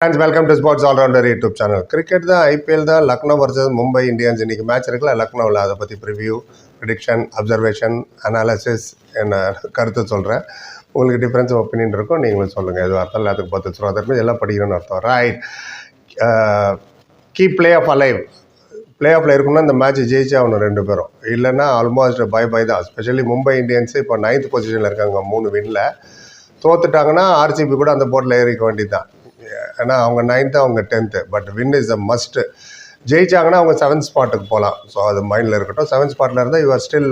Friends welcome to sports all rounder YouTube channel cricket தான் IPL தான் Lucknow versus Mumbai Indians இன்னைக்கு match இருக்குல்ல லக்னோவில் அதை பற்றி ப்ரிவ்யூ ப்ரிடிக்ஷன் அப்சர்வேஷன் அனாலிசிஸ் என்ன கருத்து சொல்கிறேன் உங்களுக்கு டிஃப்ரென்ஸ் ஒப்பீனியன் இருக்கும் நீங்களும் சொல்லுங்கள் எதுவாக இருந்தாலும் எல்லாத்துக்கும் பார்த்து சொல்லுவோம் அதற்கு எல்லாம் படிக்கணும்னு அர்த்தம். Right key play off alive play ஆஃபில் இருக்கணும்னா இந்த மேட்ச் ஜெயிச்சே ஆகணும் ரெண்டு பேரும். இல்லைன்னா ஆல்மோஸ்ட் பை பை தான். ஸ்பெஷலி மும்பை இந்தியன்ஸ் இப்போ நைன்த் பொசிஷனில் இருக்காங்க மூணு வின்ல தோத்துட்டாங்கன்னா ஆர்சிபி கூட அந்த போட்டில் ஏறிக்க வேண்டியது தான் ஏன்னா அவங்க நைன்த்து அவங்க tenth but win is a must ஜெயிச்சாங்கன்னா அவங்க செவன்த் ஸ்பாட்டுக்கு போகலாம் ஸோ அது மைண்டில் இருக்கட்டும். செவன்த் ஸ்பாட்டில் இருந்தால் யூஆர் ஸ்டில்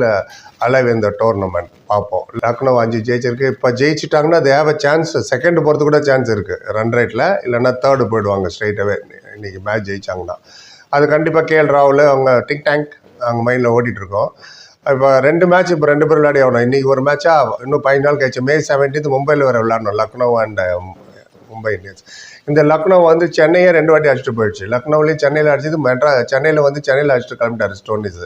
அலைவ் இந்த டோர்னமெண்ட் பார்ப்போம். லக்னோ அஞ்சு ஜெயிச்சிருக்கு. இப்போ ஜெயிச்சிட்டாங்கன்னா அது ஹேவ் அ சான்ஸ் செகண்ட் போகிறது கூட சான்ஸ் இருக்குது ரன் ரேட்டில் இல்லைன்னா தேர்டு போயிடுவாங்க ஸ்ட்ரைட்டாகவே இன்னைக்கு மேட்ச் ஜெயிச்சாங்கன்னா. அது கண்டிப்பாக கேஎல் ராகுல் அவங்க டிக் டேங்க் அவங்க மைண்டில் ஓடிட்டுருக்கோம் இப்போ ரெண்டு மேட்ச் இப்போ ரெண்டு பேரும் விளையாடி ஆகணும். இன்றைக்கி ஒரு மேட்சாக இன்னும் பதினாலு கழிச்சு மே செவன்டீன்த் மும்பையில் வர விளையாடணும். Lucknow and Mumbai Indians. இந்த லக்னோ வந்து சென்னையே ரெண்டு வாட்டி அடிச்சுட்டு போயிடுச்சு. லக்னோவிலேயே சென்னையில் அடிச்சது மெட்ரா சென்னையில் வந்து சென்னையில் அடிச்சுட்டு கிளம்பிட்டார் ஸ்டோனிஸ்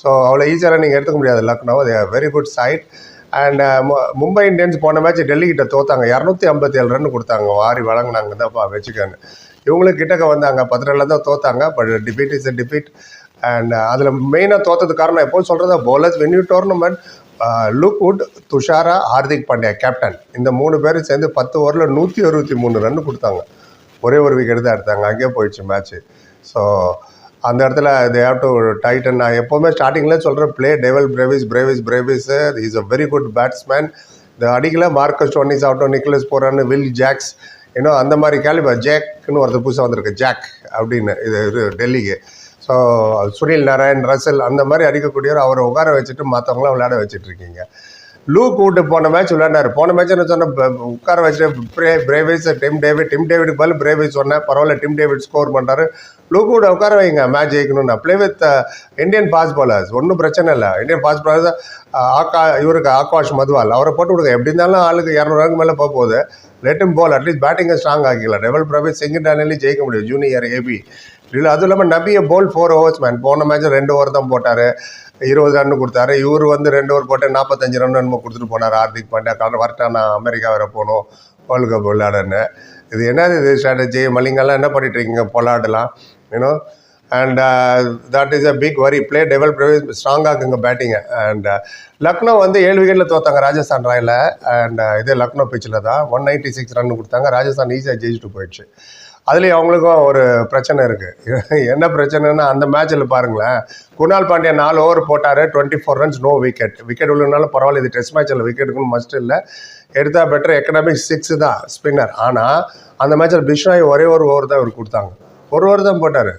ஸோ அவ்வளோ ஈஸியாக நீங்கள் எடுத்துக்க முடியாது Lucknow. They very good side and Mumbai Indians போன மேட்ச் டெல்லிக்கிட்ட தோத்தாங்க. இரநூத்தி ஐம்பத்தி ஏழு ரன் கொடுத்தாங்க. வாரி வழங்கினாங்க. தான்ப்பா வச்சுக்கன்னு. இவங்களும் கிட்டக்க வந்தாங்க. பத்து ரனில் தான் தோத்தாங்க. But defeat is a defeat and அதில் மெயினாக தோத்தது காரணம் எப்போது சொல்கிறதா bowlers when you tournament look would Thushara Hardik Pandya captain. இந்த மூணு பேரும் சேர்ந்து பத்து ஓவரில் நூற்றி அறுபத்தி மூணு ரன் கொடுத்தாங்க. ஒரே ஒரு விக்கெட் தான் எடுத்தாங்க. அங்கேயே போயிடுச்சு மேட்ச்சு ஸோ அந்த இடத்துல தே ஹேவ் டு டைட்டன் நான் எப்போவுமே ஸ்டார்டிங்கில் சொல்கிறேன் play Dewald Brevis Brevis Brevis is a very good batsman இந்த அடிக்கல மார்க்கஸ் டோனிஸ் ஆகட்டும் நிக்கலஸ் போரான்னு வில் ஜாக்ஸ் இன்னும் அந்த மாதிரி கேள்வி ஜாக்னு ஒருத்தர் புதுசாக வந்திருக்கு. ஜாக் அப்படின்னு இது இது டெல்லிக்கு. ஸோ சுனில் நாராயண் ரசல் அந்த மாதிரி அடிக்கக்கூடியவர் அவரை உட்கார வச்சுட்டு மற்றவங்களாம் விளையாட வச்சுட்டு இருக்கீங்க லூ கூட்டு போன மேட்ச் விளையாடினார் போன மேட்ச் என்ன சொன்னேன் உட்கார வச்சுட்டு பிரே பிரேவிஸ் டிம் டேவிட் டிம் டேவிடுக்கு பதில் பிரேவிஸ் சொன்னேன். பரவாயில்ல டிம் டேவிட் ஸ்கோர் பண்ணுறாரு லூக் கூட உட்கார வைங்க match ஜெயிக்கணும்னா. Play with Indian fast bowlers ஒன்றும் பிரச்சனை இல்லை. இந்தியன் ஃபாஸ்ட் பாலர்ஸ் ஆக்கா இவருக்கு ஆகாஷ் மதுவால். அவரை போட்டு விடுங்க. எப்படி இருந்தாலும் ஆளுக்கு இரநூறு மேலே போக போகுது. லெட்டும் போல் பால் அட்லீஸ்ட் பேட்டிங்கை ஸ்ட்ராங் ஆக்கிக்கலாம் டெவல் பிரபீத் சிங்கிள் டேனலி ஜெயிக்க முடியும். ஜூனியர் ஏபி இல்லை அதுவும் இல்லாமல் நபியை போல் ஃபோர் ஓவர்ஸ் மேன் போன மேட்ச் ரெண்டு ஓவர் தான் போட்டார். இருபது ரன் கொடுத்தாரு. இவர் வந்து ரெண்டு ஓவர் போட்டு நாற்பத்தஞ்சு ரன் என்னமோ கொடுத்துட்டு போனார். ஹார்திக் பாண்டியா காரணம் வரட்டான் நான் அமெரிக்கா வர போகணும். வேர்ல்டு கப் விளையாடுன்னு. இது என்னது இது ஸ்ட்ராட்டஜி மல்லிங்கெல்லாம் என்ன பண்ணிட்டு இருக்கீங்க? பொலாடலாம் you know and that is a big worry play Dewald ஸ்ட்ராங்காக இருக்குங்க பேட்டிங்கு அண்ட் லக்னோ வந்து ஏழு விக்கெட்டில் தோத்தாங்க ராஜஸ்தான் ராயில் அண்ட் இது லக்னோ பிச்சில் தான் ஒன் நைன்ட்டி சிக்ஸ் ரன் கொடுத்தாங்க. ராஜஸ்தான் ஈஸியாக ஜெயிச்சுட்டு போயிடுச்சு. அதுலேயும் அவங்களுக்கும் ஒரு பிரச்சனை இருக்குது என்ன பிரச்சனைன்னா அந்த மேட்ச்சில் பாருங்களேன். குணால் பாண்டியா நாலு ஓவர் போட்டார் twenty four runs no wicket wicket உள்ளனாலும் பரவாயில்ல இது டெஸ்ட் மேட்ச்சில் விக்கெட்டுக்குன்னு மஸ்ட் இல்லை. எடுத்தால் பெட்டர் எக்கனாமிக் சிக்ஸ் தான் ஸ்பின்னர் ஆனால் அந்த மேட்ச்சில் பிஷ்னாய் ஒரே ஒரு ஓவர் தான் இவர் கொடுத்தாங்க. ஒரு ஓவர் தான் போட்டார்.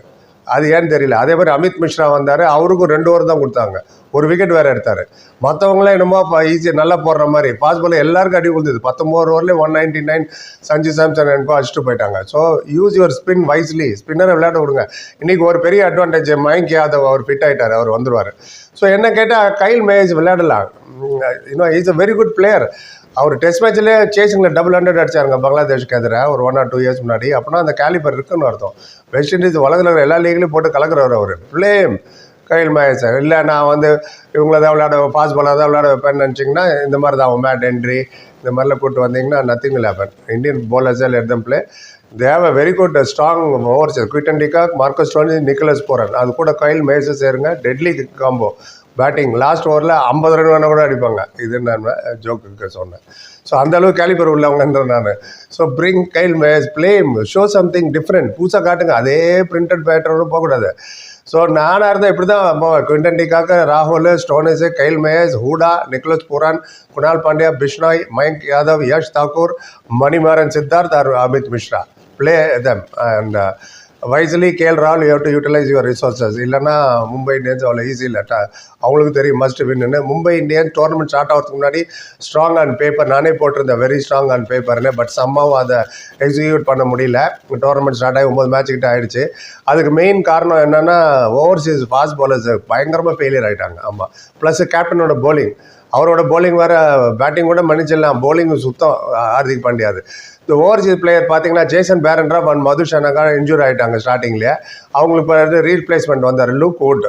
அது ஏன்னு தெரியல. அதே மாதிரி அமித் மிஸ்ரா வந்தார். அவருக்கும் ரெண்டு ஓவர் தான் கொடுத்தாங்க. ஒரு விக்கெட் வேறு எடுத்தார். மற்றவங்களாம் என்னமோ ஈஸியாக நல்லா போடுற மாதிரி. பாஸ் பால் எல்லாருக்கும் அடி கொடுத்தது பத்தொம்போது ஓவர்லேயே one ninety nine Sanju Samson எனக்கோ அடிச்சுட்டு போயிட்டாங்க. So use your spin wisely ஸ்பின்னரை விளையாட விடுங்க. இன்றைக்கி ஒரு பெரிய அட்வான்டேஜ் மயங்கி அதை அவர் ஃபிட் ஆகிட்டார் அவர் வந்துடுவார் ஸோ என்ன கேட்டால் கைல் மேஜ் விளையாடலாம். இன்னும் is a very good player our test மேட்ச்லேயே சேசிங்கில் டபுள் ஹண்ட்ரட் அடிச்சாருங்க பங்களாதேஷ்க்கு எதிராக ஒரு ஒன் ஆர் டூ இயர்ஸ் முன்னாடி. அப்படின்னா அந்த கேலிபர் இருக்குன்னு அர்த்தம். வெஸ்ட் இண்டீஸ் உலகத்தில் இருக்கிற எல்லா லீக்லையும் போட்டு கலக்குறவர் அவர். பிளேம் கையில் மகேஷ். இல்லை நான் வந்து இவங்கள தான் விளையாட பாஸ் பாலாக தான் விளையாட வைப்பேன்னு நினச்சிங்கன்னா இந்த மாதிரி தான் அவன் மேட் என்ட்ரி இந்த மாதிரிலாம் கூப்பிட்டு வந்தீங்கன்னா nothing will Indian bowlers let them play. They have a very good Quinton de Kock Marcus Dhoni Nicholas Pooran அது கூட கைல் மேயர்ஸும் சேருங்க. டெட்லி காம்போ பேட்டிங் லாஸ்ட் ஓவரில் ஐம்பது ரன் வேணால் கூட அடிப்பாங்க. இது நான் ஜோக்குக்கு சொன்னேன். ஸோ அந்த அளவு கேலிபர் உள்ளவங்கன்ற நான். ஸோ பிரிங் கைல் மேஸ் பிளேம் ஷோ சம்திங் டிஃப்ரெண்ட் புதுசாக காட்டுங்க. அதே பிரிண்டட் பேட்டரோட போகக்கூடாது. ஸோ நானாக இருந்தால் இப்படி தான் குவிண்டன் டிகாக்கு ராகுல் Stoinis Kyle Mayers Hooda Nicholas Pooran Krunal Pandya Bishnoi Mayank Yadav Yash Thakur Manimaran Siddharth Amit Mishra play them and wisely KL Rahul you to utilise your resources இல்லைன்னா Mumbai Indians அவ்வளோ easy இல்லை. ட- அவங்களுக்கு தெரியும் must win Mumbai Indians tournament start ஆகிறதுக்கு முன்னாடி strong on paper நானே போட்டிருந்தேன் வெரி ஸ்ட்ராங் ஆன் பேப்பர்னு பட் சம்மாவும் அதை எக்ஸிக்யூட் பண்ண முடியல. டோர்னமெண்ட் ஸ்டார்ட் ஆகி ஒம்பது மேட்ச் கிட்ட ஆயிடுச்சு. அதுக்கு மெயின் காரணம் என்னென்னா ஓவர்சீஸ் ஃபாஸ்ட் பாலர்ஸ் பயங்கரமாக ஃபெயிலியர் ஆகிட்டாங்க ஆமாம் ப்ளஸ் கேப்டனோட போலிங் அவரோட போலிங் வேறு பேட்டிங் கூட மன்னிச்சிடலாம். போலிங் சுத்தம் ஹார்திக் பாண்டியாது இந்த ஓவர்சீஸ் பிளேயர் பார்த்தீங்கன்னா Jason Behrendorff and Madushanka injure ஆகிட்டாங்க ஸ்டார்டிங்லேயே அவங்களுக்கு இப்போ ரீப்ளேஸ்மெண்ட் வந்தார் லூக் வுட்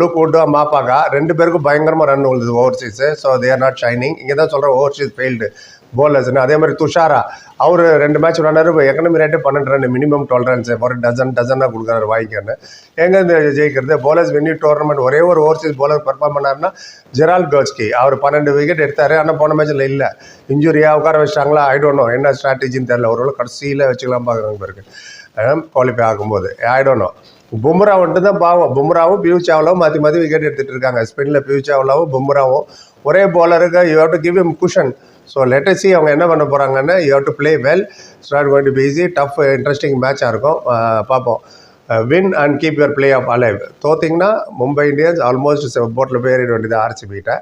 லுக் மாப்பாக்கா ரெண்டு பேருக்கும் பயங்கரமாக ரன் உள்ளது overseas so they are not shining இங்கே தான் சொல்கிறேன் ஓவர்சீஸ் ஃபெயில்டு போலர்ஸ்னு அதே மாதிரி துஷாரா அவர் ரெண்டு மேட்ச் விளாண்டாரு எக்கனமி ரேட்டு பன்னெண்டு ரன் மினிமம் டுவெல் ரன்ஸ் ஒரு டசன் டசனாக கொடுக்குறாரு வாங்கிக்கன்னு எங்கேருந்து ஜெயிக்கிறது போலர்ஸ் வென்னி டோர்னமெண்ட் ஒரே ஒரு ஓவர்சீஸ் போலர் பர்ஃபார்ம் பண்ணாருன்னா ஜெரால் கோஸ்கி அவர் பன்னெண்டு விக்கெட் எடுத்தார். ஆனால் போன மேட்ச்சில் இல்லை. இன்ஜுரியாக உட்கார வச்சிட்டாங்களா? ஐ டோன்ட் நோ என்ன ஸ்ட்ராட்டஜின்னு தெரியல. ஒரு கடைசியில் வச்சுக்கலாம் பார்க்குறாங்க பிறகு குவாலிஃபை ஆகும்போது. ஐ டோன்ட் நோ பும்ரா வந்துட்டு தான் பாவம். பும்ராவும் பியூ சாவ்லாவும் மாற்றி மாற்றி விக்கெட் எடுத்துகிட்டு இருக்காங்க. ஸ்பின்னில் பியூ சாவ்லாவும் பும்ராவும் ஒரே பாலருக்கு you have to give him cushion so let's see அவங்க என்ன பண்ண போகிறாங்கன்னா you have to play well start going to be easy tough interesting மேட்சாக இருக்கும். பார்ப்போம். Win and keep your play off alive தோத்திங்கன்னா Mumbai Indians almost போட்டில் போய் ஏறிட வேண்டியது ஆர்சிபிகிட்ட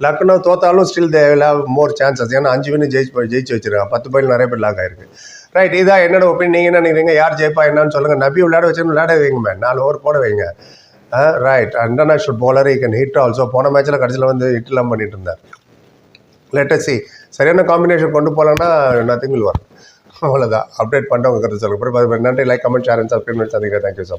லக்னோ தோத்தாலும் still they will more chances ஏன்னா அஞ்சு வின்னு ஜெயிச்சு ஜெயிச்சு வச்சிருக்காங்க. பத்து பாயில் நிறைய பேர் லாக் ஆயிருக்கு. ரைட் இதான் என்னோட ஒப்பீனியன் நீங்கள் என்ன நினைக்கிறீங்க? யார் ஜெயிப்பா என்னன்னு சொல்லுங்கள் நபி விளையாட வச்சு விளையாட வைங்க மேம் நாலு ஓவர் போட வைங்க. Right international bowler he can hit also போன மேட்ச்சில் கடைசியில் வந்து ஹிட்லாம் பண்ணிட்டு இருந்தார். லெட்டசி சரியான காம்பினேஷன் கொண்டு போகலன்னா நத்திங் வில் ஒர்க் அவ்வளோதான் அப்டேட் பண்ணிட்டு உங்கள் கருத்து சொல்லுங்கள் நன்றி. Like comment share and subscribe பண்ணி சந்திக்கிறேன். Thank you so